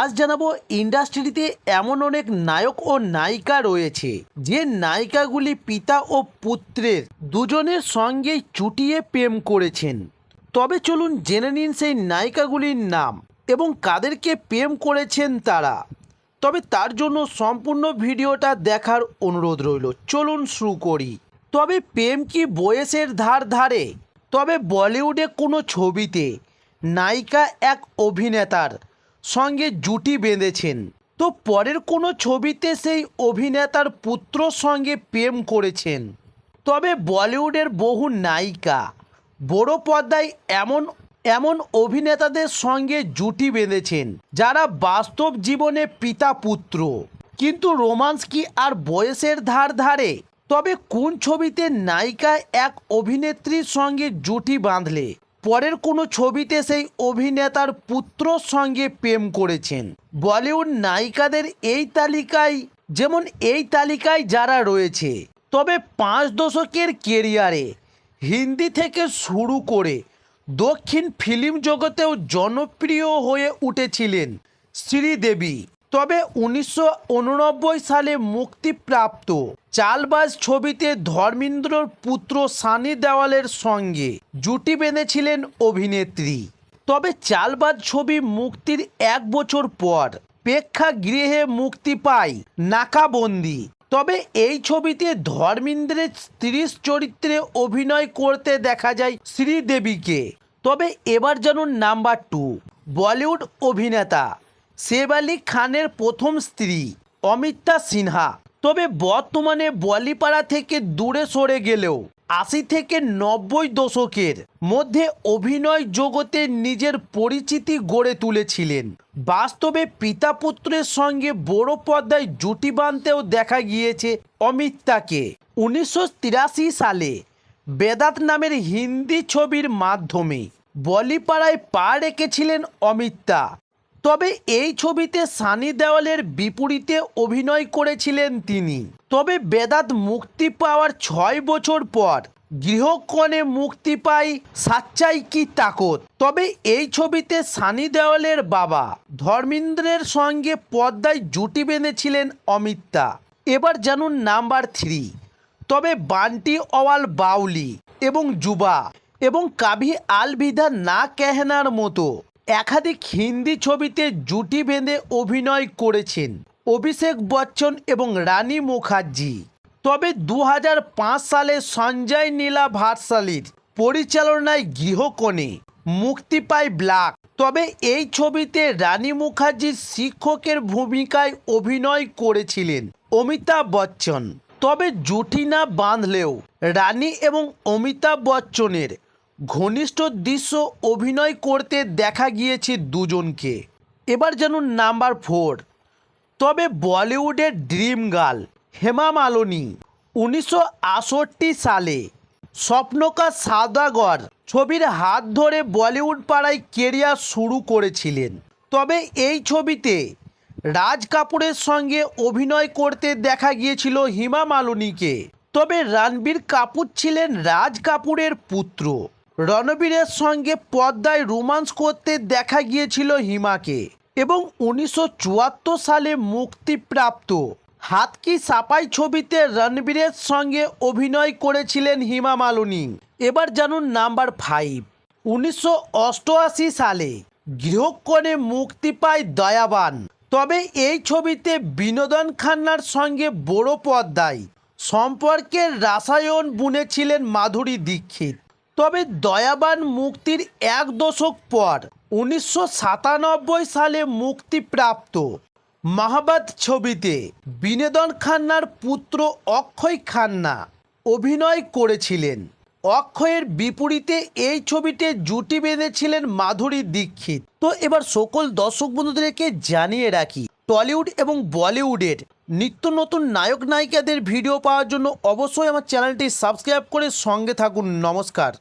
আজ জানাব ইন্ডাস্ট্রিতে এমন অনেক নায়ক ও নায়িকা রয়েছে, যে নায়িকাগুলি পিতা ও পুত্রের দুজনের সঙ্গেই চুটিয়ে প্রেম করেছেন। তবে চলুন জেনে নিন সেই নায়িকাগুলির নাম এবং কাদেরকে প্রেম করেছেন তারা। তবে তার জন্য সম্পূর্ণ ভিডিওটা দেখার অনুরোধ রইল, চলুন শুরু করি। তবে প্রেম কি বয়সের ধার ধারে? তবে বলিউডে কোনো ছবিতে নায়িকা এক অভিনেতার সঙ্গে জুটি বেঁধেছেন। তো পরের কোনো ছবিতে সেই অভিনেতার পুত্রর সঙ্গে প্রেম করেছেন। তবে বলিউডের বহু নায়িকা বড় পর্দায় এমন এমন অভিনেতাদের সঙ্গে জুটি বেঁধেছেন, যারা বাস্তব জীবনে পিতা পুত্র। কিন্তু রোমান্স কি আর বয়সের ধার ধারে? তবে কোন ছবিতে নায়িকা এক অভিনেত্রীর সঙ্গে জুটি বাঁধলে? পরের কোনো ছবিতে সেই অভিনেতার পুত্রর সঙ্গে প্রেম করেছেন। বলিউড নায়িকাদের এই তালিকায়, যেমন এই তালিকায় যারা রয়েছে, তবে পাঁচ দশকের কেরিয়ারে হিন্দি থেকে শুরু করে দক্ষিণ ফিল্ম জগতেও জনপ্রিয় হয়ে উঠেছিলেন শ্রীদেবী। তবে উনিশশো উননব্বই সালে মুক্তিপ্রাপ্ত চালবাজ ছবিতে ধর্মেন্দ্রর পুত্র সানি দেওয়ালের সঙ্গে জুটি বেঁধেছিলেন অভিনেত্রী। তবে চালবাজ ছবি মুক্তির এক বছর পর প্রেক্ষাগৃহে মুক্তি পায় নাকাবন্দি। তবে এই ছবিতে ধর্মেন্দ্রের স্ত্রী চরিত্রে অভিনয় করতে দেখা যায় শ্রীদেবীকে। তবে এবার জানুন নাম্বার টু, বলিউড অভিনেতা সেব আলী খানের প্রথম স্ত্রী, অমিতা সিনহা। তবে বর্তমানে বলিপাড়া থেকে দূরে সরে গেলেও আশি থেকে নব্বই দশকের মধ্যে অভিনয় জগতে নিজের পরিচিতি গড়ে তুলেছিলেন। বাস্তবে পিতা পুত্রের সঙ্গে বড় পর্দায় জুটি বাঁধতেও দেখা গিয়েছে অমিতাকে উনিশশো তিরাশি সালে বেদাত নামের হিন্দি ছবির মাধ্যমে বলিপাড়ায় পা রেখেছিলেন অমিতা তবে এই ছবিতে সানি দেওয়ালের বিপরীতে অভিনয় করেছিলেন তিনি। তবে বেদাত মুক্তি পাওয়ার ছয় বছর পর গৃহকোণে মুক্তি পায় সাচ্চাই কি তাকত তবে এই ছবিতে সানি দেওয়ালের বাবা ধর্মেন্দ্রের সঙ্গে পদ্মায় জুটি বেঁধেছিলেন অমিতা। এবার জানুন নাম্বার থ্রি। তবে বান্টি অওয়াল বাউলি এবং যুবা এবং কাভি আলবিদা না কেহনার মতো। একাধিক হিন্দি ছবিতে জুটি বেঁধে অভিনয় করেছেন অভিষেক বচ্চন এবং রানী মুখার্জি। তবে দু হাজার পাঁচ সালে সঞ্জয় নীলা ভাটশালীর পরিচালনায় গৃহকোণে মুক্তি পায় ব্ল্যাক। তবে এই ছবিতে রানী মুখার্জির শিক্ষকের ভূমিকায় অভিনয় করেছিলেন অমিতাভ বচ্চন। তবে জুটি না বাঁধলেও রানী এবং অমিতাভ বচ্চনের ঘনিষ্ঠ দৃশ্য অভিনয় করতে দেখা গিয়েছে দুজনকে। এবার যেন নাম্বার ফোর। তবে বলিউডের ড্রিম গার্ল হেমা মালিনী উনিশশো সালে স্বপ্নকা সাদাগর ছবির হাত ধরে বলিউড পাড়ায় কেরিয়ার শুরু করেছিলেন। তবে এই ছবিতে রাজ কাপুরের সঙ্গে অভিনয় করতে দেখা গিয়েছিল হিমা মালিনীকে। তবে রণবীর কাপুর ছিলেন রাজ কাপুরের পুত্র। রণবীরের সঙ্গে পর্দায় রোমান্স করতে দেখা গিয়েছিল হিমাকে এবং উনিশশো চুয়াত্তর সালে মুক্তিপ্রাপ্ত। হাত কি সাপাই ছবিতে রণবীরের সঙ্গে অভিনয় করেছিলেন হিমা মালিনী। এবার জানুন নাম্বার ফাইভ। উনিশশো অষ্টআশি সালে গৃহকোণে মুক্তি পায় দয়াবান। তবে এই ছবিতে বিনোদন খান্নার সঙ্গে বড় পর্দায়। সম্পর্কের রাসায়ন বুনেছিলেন মাধুরী দীক্ষিত। তবে দয়াবান মুক্তির এক দশক পর উনিশশো সাতানব্বই সালে মুক্তিপ্রাপ্ত মাহাবাদ ছবিতে বিনোদন খান্নার পুত্র অক্ষয় খান্না অভিনয় করেছিলেন। অক্ষয়ের বিপরীতে এই ছবিতে জুটি বেঁধেছিলেন মাধুরী দীক্ষিত। তো এবার সকল দর্শক বন্ধুদেরকে জানিয়ে রাখি, টলিউড এবং বলিউডের নিত্য নতুন নায়ক নায়িকাদের ভিডিও পাওয়ার জন্য অবশ্যই আমার চ্যানেলটি সাবস্ক্রাইব করে সঙ্গে থাকুন। নমস্কার।